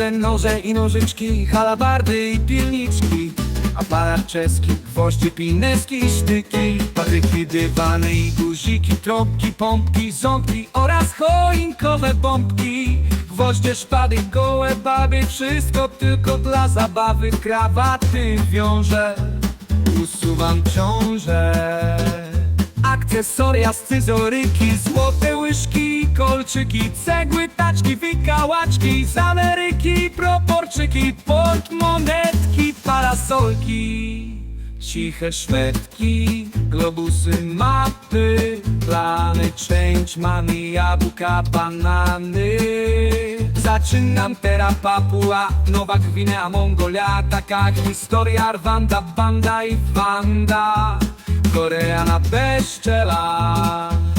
Noże i nożyczki, halabardy i pilniczki Aparat czeski, gwoździe, pineski, sztyki Patryki, dywany i guziki, trąbki, pompki, ząbki Oraz choinkowe bombki. Gwoździe, szpady, gołe baby Wszystko tylko dla zabawy. Krawaty wiąże Usuwam ciążę. Akcesoria, scyzoryki, złote łyżki, kolczyki, cegły, taczki, wykałaczki z Ameryki, proporczyki, portmonetki, parasolki, ciche szwedki, globusy, mapy, plany, część, mamy jabłka, banany. Zaczynam teraz Papua, Nowa Gwinea, Mongolia, taka historia, Rwanda, Banda i Wanda. Korea na bezczela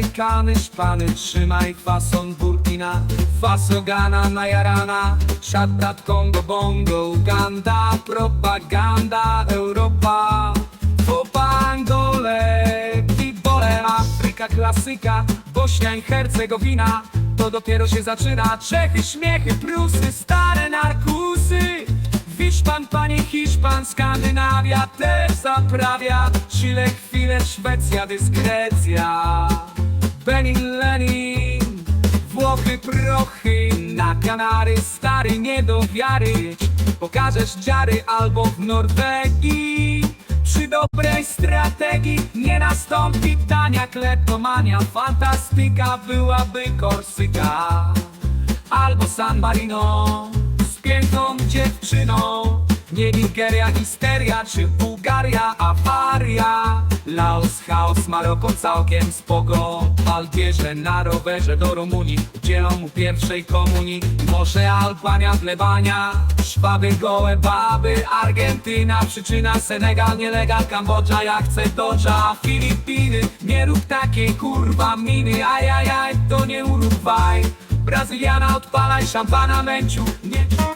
Amerykany, Szpany Trzymaj fason Burkina Faso, Ghana, Najarana Szatrat, Kongo, Bongo Uganda, propaganda Europa Fopa, Angole Bibole, Afryka, klasyka Bośnia i Hercegowina To dopiero się zaczyna. Czechy, śmiechy, Prusy, stare narkusy Hiszpan, panie Hiszpan, Skandynawia też zaprawia. Chile, chwilę, Szwecja, dyskrecja Benin, Lenin, Włochy, prochy Na Kanary, stary, nie do wiary. Pokażesz dziary albo w Norwegii. Przy dobrej strategii nie nastąpi tania kleptomania. Fantastyka byłaby Korsyka Albo San Marino. Z piękną dziewczyną Nie Nigeria, histeria czy Bułgaria, awaria Laos, chaos, Maroko całkiem spoko. Albierze na rowerze do Rumunii Udzielą mu pierwszej komunii. Może Albania, plebania Szwaby, gołe baby Argentyna, przyczyna Senegal, nielegal Kambodża, ja chcę dodża Filipiny, nie rób takiej kurwa miny Ajajaj, to nie Urugwaj Brazyliana, odpalaj szampana, męciu Nie